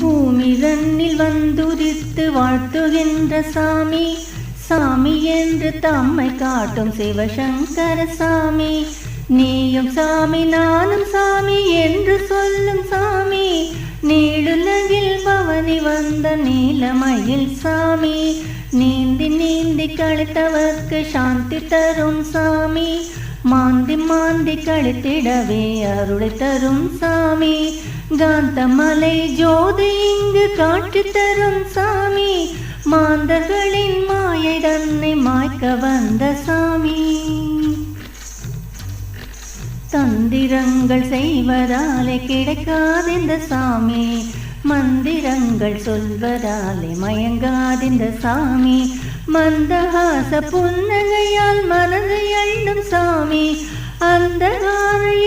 பூமி தன்னில் வந்துதித்து வாழ்த்துகின்ற சாமி சாமி என்று தம்மை காட்டும் சிவசங்கர சாமி. நீயும் சாமி நானும் சாமி என்று சொல்லும் சாமி. நீளுலகில் பவனி வந்த நீலமயில் சாமி. நீந்தி நீந்தி கழித்தவர்க்கு சாந்தி தரும் சாமி. மாந்தி மாந்தி கழித்திடவே அருளை தரும் சாமி. காந்தமலை ஜோதி இங்கு காட்சி தரும் சாமி. மாந்தர்களின் மாயை தன்னை மாய்க்க வந்த சாமி. தந்திரங்கள் செய்வதாலே கிடைக்காதிந்த சாமி. மந்திரங்கள் சொல்வதாலே மயங்காதிந்த சாமி. மந்தஹாச புன்னகையால் மனதை அள்ளும் சாமி அந்த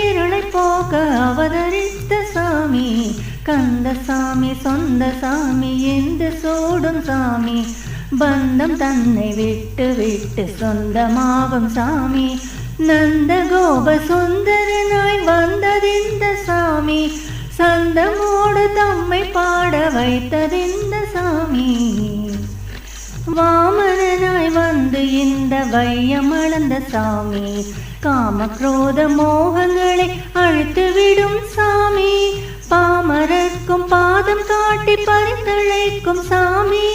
இருளை போக அவதரித்த சாமி. கந்த சாமி சொந்த சாமி என்று சோடும் சாமி. பந்தம் தன்னை விட்டு விட்டு சொந்தமாகும் சாமி. நந்த கோப சுந்தரனாய் வந்ததிந்த சாமி. சந்தமோடு தம்மை பாட வைத்ததிந்த சாமி. வாமனனாய் வந்து இந்த வையமளந்த சாமி. காம குரோத மோகங்களை அழித்து விடும் சாமி. பாமரர்க்கும் பாதம் காட்டி பரிந்தழைக்கும் சாமி.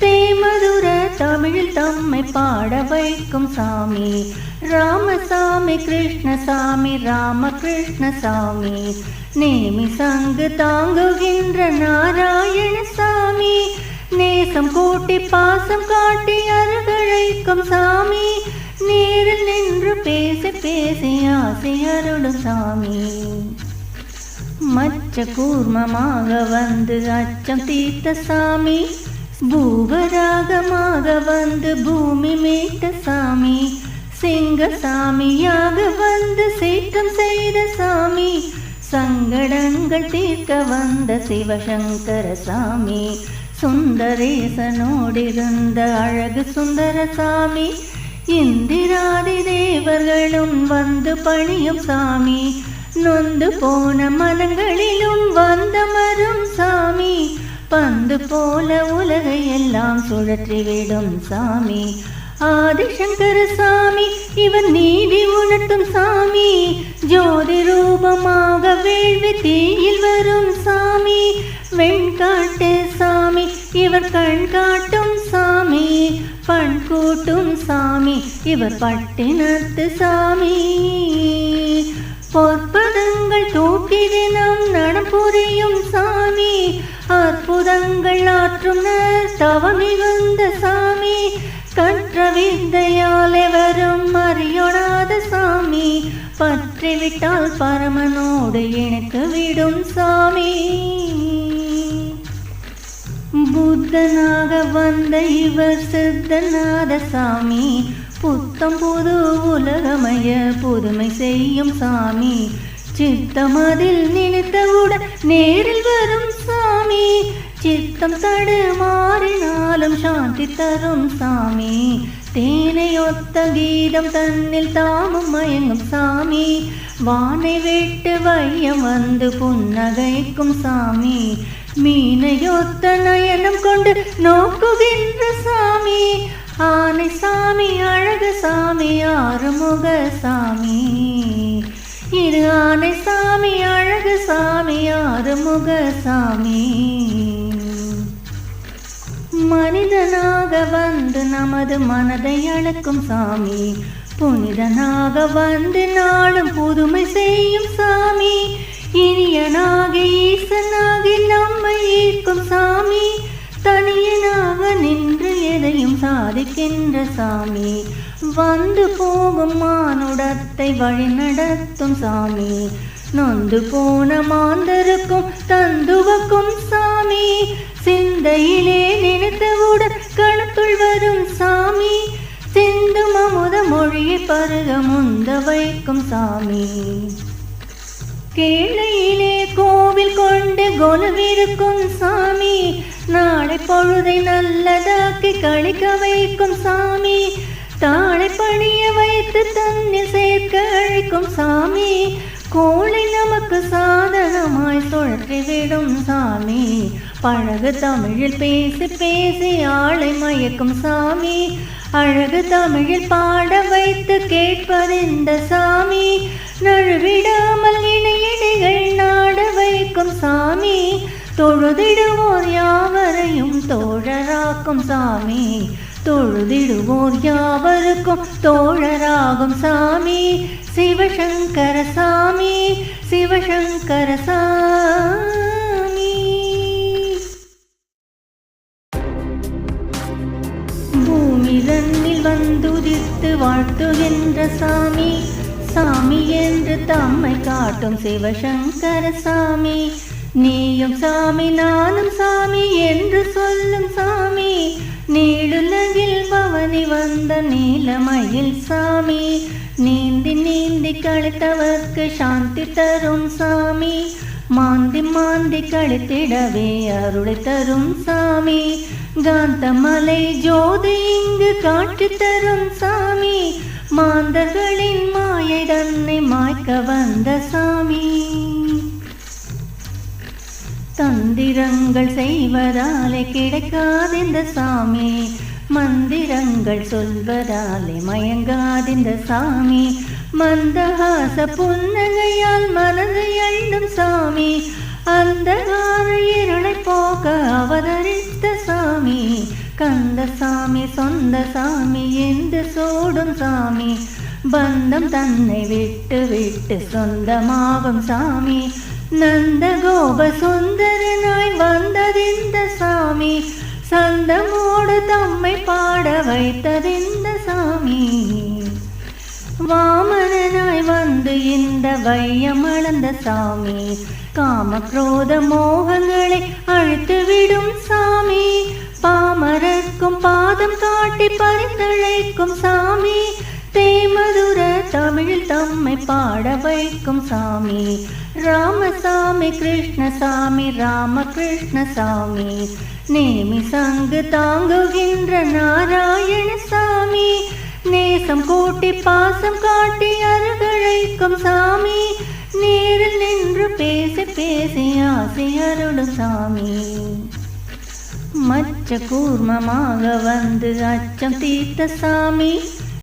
தேமதுர தமிழில் தம்மை பாட வைக்கும் சாமி. ராமசாமி கிருஷ்ணசாமி ராமகிருஷ்ணசாமி. நேமி சங்கு தாங்குகின்ற நாராயண சாமி. நேசம் கூட்டி பாசம் காட்டி அருகழைக்கும் சாமி. நேரில் நின்று பேசி பேசி ஆசை அருளும் சாமி. மச்ச கூர்மமாக வந்து அச்சம் தீர்த்த சாமி. பூவராகமாக வந்து பூமி மீட்ட சாமி. சிங்க சாமியாக வந்து சீற்றம் செய்த சாமி. சங்கடங்கள் தீர்க்க வந்த சிவசங்கர சாமி. சுந்தரேசனோடிருந்த அழகு சுந்தர சாமி. இந்திராதி தேவர்களும் வந்து பணியும் சாமி. நொந்து போன மனங்களிலும் வந்தமரும் சாமி. பந்து போல உலகை எல்லாம் சுழற்றி சாமி. ஆதிசங்கர சாமி இவன் நீதி உணர்த்தும் சாமி. ஜோதி ரூபமாக வேள்வி தீயில் வரும் சாமி. வெண்காட்டு சாமி இவர் கண் காட்டும் சாமி. பண் கூட்டும் சாமி இவர் பட்டினத்து சாமி. பொற்பதங்கள் தூக்கி தினம் நடம் புரியும் சாமி. அற்புதங்கள் ஆற்றும் நர் மிகுந்த சாமி. கற்ற வித்தையால் எவரும் அறியொடாத சாமி. பற்றிவிட்டால் பரமனோடு இணைத்து விடும் சாமி. புத்தனாக வந்த இவர் சித்தநாத சாமி. புத்தம் புது உலகமய புதுமை செய்யும் சாமி. சித்தம் அதில் நினைத்தவுடன் நேரில் வரும் சாமி. சித்தம் தடுமாறினாலும் சாந்தி தரும் சாமி. தேனையொத்த கீதம் தன்னில் தாமும் மயங்கும் சாமி. வானை விட்டு வையம் வந்து புன்னகைக்கும் சாமி. மீனையொத்த நயனம் கொண்டு நோக்குகின்ற சாமி. ஆனை சாமி அழகு சாமி ஆறுமுக சாமி. இது ஆனை சாமி அழகு சாமி ஆறுமுக சாமி. மனிதனாக வந்து நமது மனதை அழக்கும் சாமி. புனிதனாக வந்து நாளும் புதுமை செய்யும் சாமி. இனியனாக ஈசனாகி நம்மை ஈர்க்கும் சாமி. தனியனாக நின்று எதையும் சாதிக்கின்ற சாமி. வந்து போகும் மானுடத்தை வழிநடத்தும் சாமி. நொந்து போன மாந்தருக்கும் தந்துவக்கும் சாமி. சிந்தையிலே நினைத்தவுடன் கணத்துள் வரும் சாமி. சிந்தும் அமுத மொழியை பருக முந்த வைக்கும் சாமி. கேளையிலே கோவில் கொண்டு கொலுவிருக்கும் சாமி. நாளை பொழுதை நல்லதாக்கி கழிக்க வைக்கும் சாமி. தாளை பணிய வைத்து தன்னில் சேர்க்க அழைக்கும் சாமி. கோளை நமக்கு சாதனமாய் சுழற்றிவிடும் சாமி. பழகு தமிழில் பேசி பேசி ஆளை மயக்கும் சாமி. அழகு தமிழில் பாட வைத்து கேட்பது இந்த சாமி. நழுவிடாமல் இணையடிகள் நாட வைக்கும் சாமி. தொழுதிடுவோர் யாவரையும் தோழராக்கும் சாமி. தொழுதிடுவோர் யாவருக்கும் தோழராகும் சாமி. சிவசங்கர சாமி சிவசங்கர சாமி பூமி வந்துதித்து வாழ்த்துகின்ற சாமி சாமி என்று தம்மை காட்டும் சிவசங்கர சாமி. நீயும் சாமி நானும் சாமி என்று சொல்லும் சாமி. நீளுலகில் பவனி வந்த நீலமயில் சாமி. நீந்தி நீந்தி கழித்தவர்க்கு சாந்தி தரும் சாமி. மாந்தி மாந்தி கழித்திடவே அருளை தரும் சாமி. காந்தமலை ஜோதி இங்கு காட்சி தரும் சாமி மாந்தர்களின் மாயை தன்னை மாய்க்க வந்த சாமி. தந்திரங்கள் செய்வதாலே கிடைக்காதிந்த சாமி மந்திரங்கள் சொல்வதாலே மயங்காதிந்த சாமி மந்தஹாச புன்னகையால் மனது அள்ளும் சாமி அந்த இருளை போக அவதரித்த சாமி கந்த சாமி சொந்த சாமி என்று சோடும் சாமி. பந்தம் தன்னை விட்டு விட்டு சொந்தமாகும் சாமி. நந்த கோப சுந்தரனாய் வந்ததிந்த சாமி. சந்தமோடு தம்மை பாட வைத்ததிந்த சாமி. வாமனனாய் வந்து இந்த வையமளந்த சாமி. காம குரோத மோகங்களை அழித்து விடும் சாமி. பாமரர்க்கும் பாதம் காட்டி பரிந்தழைக்கும் சாமி. தேமதுர தமிழில் தம்மை பாட வைக்கும் சாமி. ராமசாமி கிருஷ்ணசாமி ராமகிருஷ்ணசாமி. நேமி சங்கு தாங்குகின்ற நாராயண சாமி நேசம் கூட்டி பாசம் காட்டி அருகழைக்கும் சாமி. நேரில் நின்று பேசி பேசி ஆசை அருளும் சாமி. அச்ச கூர்மமாக வந்து அச்சம் தீர்த்த சாமி.